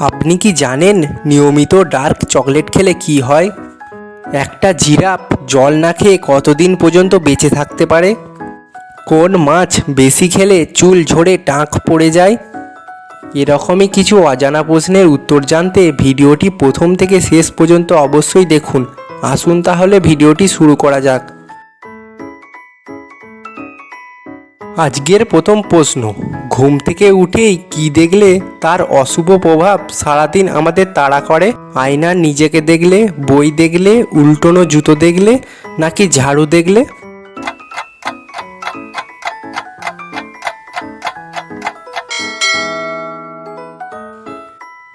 আপনি কি জানেন নিয়মিত ডার্ক চকলেট খেলে কি হয়? একটা জিরাফ জল না খেয়ে কতদিন পর্যন্ত বেঁচে থাকতে পারে? কোন মাছ বেশি খেলে চুল ঝরে টাঁক পড়ে যায়? এরকমই কিছু অজানা প্রশ্নের উত্তর জানতে ভিডিওটি প্রথম থেকে শেষ পর্যন্ত অবশ্যই দেখুন। আসুন তাহলে ভিডিওটি শুরু করা যাক। আজকের প্রথম প্রশ্ন, ঘুম থেকে উঠেই কি দেখলে তার অশুভ প্রভাব সারাদিন আমাদের তাড়া করে? আয়নার নিজেকে দেখলে, বই দেখলে, উল্টোনো জুতো দেখলে, নাকি ঝাড়ু দেখলে?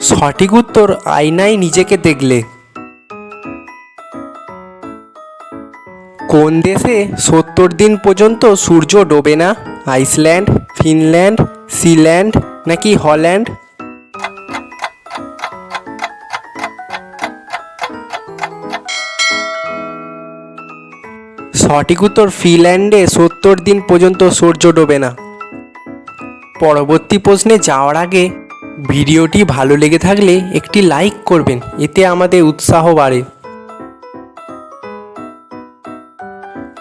সঠিক উত্তর, আয়নায় নিজেকে দেখলে। কোন দেশে সত্তর দিন পর্যন্ত সূর্য ডোবে না? আইসল্যান্ড, ফিনল্যান্ড, সিল্যান্ড নাকি হল্যান্ড? সঠিক উত্তর, ফিনল্যান্ডে সত্তর দিন পর্যন্ত সূর্য ডোবে না। পরবর্তী প্রশ্নে যাওয়ার আগে ভিডিওটি ভালো লেগে থাকলে একটি লাইক করবেন, এতে আমাদের উৎসাহ বাড়ে।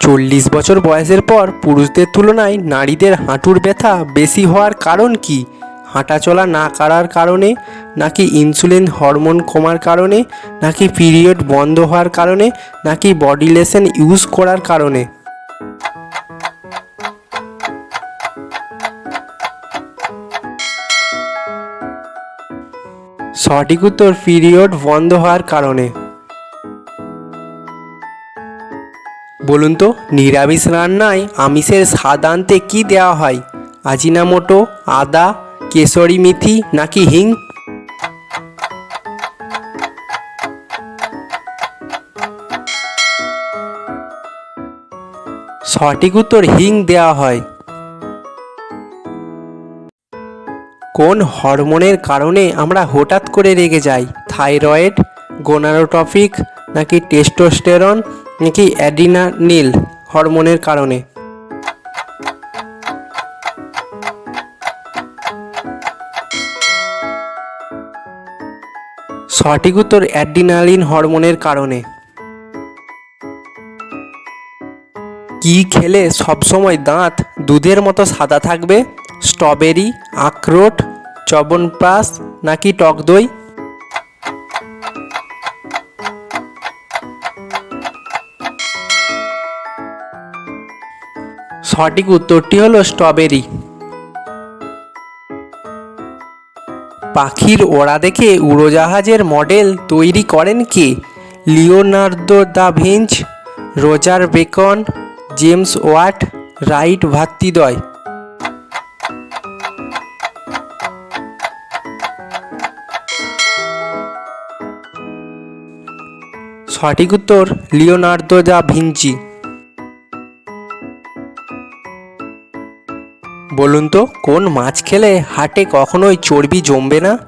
চল্লিশ বছর বয়সের পর পুরুষদের তুলনায় নারীদের হাঁটুর ব্যথা বেশি হওয়ার কারণ কি? হাঁটাচলা না করার কারণে? নাকি ইনসুলিন হরমোন কমার কারণে? নাকি পিরিয়ড বন্ধ হওয়ার কারণে? নাকি বডি লেশন ইউজ করার কারণে? সঠিক উত্তর, পিরিয়ড বন্ধ হওয়ার কারণে। বলুন তো, নিরামিষ রান্নায় আমিষের স্বাদ আনতে কী দেওয়া হয়? আজিনামোটো, আদা, কেশরি মেথি নাকি হিং? সঠিক উত্তর হিং দেওয়া হয়। কোন হরমোনের কারণে আমরা হঠাৎ করে রেগে যাই? থাইরয়েড, গোনারোটপিক নাকি টেস্টোস্টেরন নাকি অ্যাডিনানিল হরমোনের কারণে? সঠিক উত্তর অ্যাডিনালিন হরমোনের কারণে। কি খেলে সবসময় দাঁত দুধের মতো সাদা থাকবে? স্ট্রবেরি, আখরোট চবনপ্রাশ নাকি টক দই? সঠিক উত্তরটি হলো স্ট্রবেরি। পাখির ওড়া দেখে উড়োজাহাজের মডেল তৈরি করেন কে? Leonardo da Vinci, Roger Bacon, James Watt, Wright ভাতৃদ্বয়। সঠিক উত্তর লিওনার্দো দা ভিঞ্চি। বলুন তো, কোন মাছ খেলে হাটে কখনোই চর্বি জমবে না?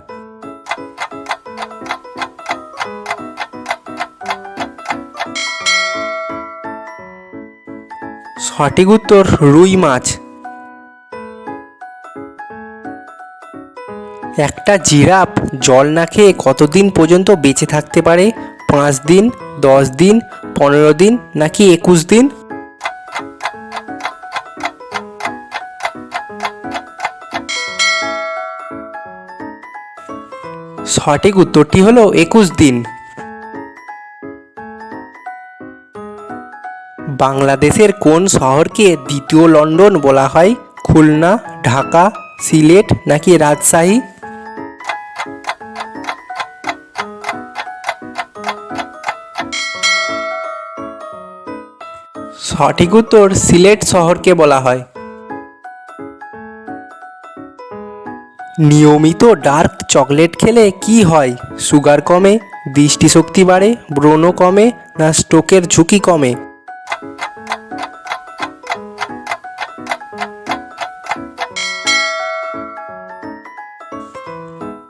সঠিক উত্তর, রুই মাছ। একটা জিরাফ জল না খেয়ে কতদিন পর্যন্ত বেঁচে থাকতে পারে? পাঁচ দিন, দশ দিন, পনেরো দিন, নাকি একুশ দিন? সঠিক উত্তরটি হলো একুশ দিন। বাংলাদেশের কোন শহরকে দ্বিতীয় লন্ডন বলা হয়? খুলনা, ঢাকা, সিলেট নাকি রাজশাহী? সঠিক উত্তর সিলেট শহরকে বলা হয়। নিয়মিত ডার্ক চকলেট খেলে কি হয়? সুগার কমে, দৃষ্টিশক্তি বাড়ে ব্রণ কমে, না স্ট্রোকের ঝুঁকি কমে?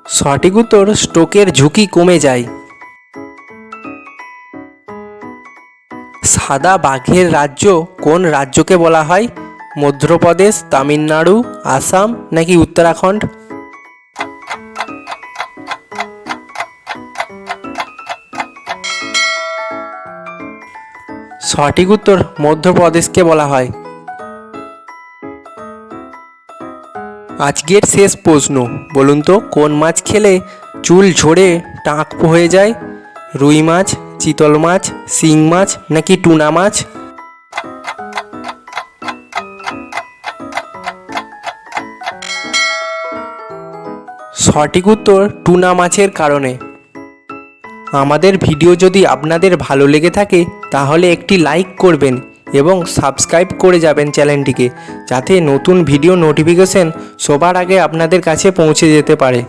সঠিক উত্তর, স্ট্রোকের ঝুঁকি কমে যায়। সাদা বাঘের রাজ্য কোন রাজ্যকে বলা হয়? মধ্যপ্রদেশ, তামিলনাড়ু, আসাম নাকি উত্তরাখণ্ড? সঠিক উত্তর মধ্যপ্রদেশকে বলা হয়। আজকের শেষ প্রশ্ন, বলুন তো, কোন মাছ খেলে চুল ঝরে টাক হয়ে যায়? রুই মাছ, চিতল মাছ, শিং মাছ, নাকি টুনা মাছ? সঠিক উত্তর, টুনা মাছের কারণে। আমাদের ভিডিও যদি আপনাদের ভালো লেগে থাকে তাহলে একটি লাইক করবেন এবং সাবস্ক্রাইব করে যাবেন চ্যানেলটিকে, যাতে নতুন ভিডিও নোটিফিকেশন সবার আগে আপনাদের কাছে পৌঁছে যেতে পারে।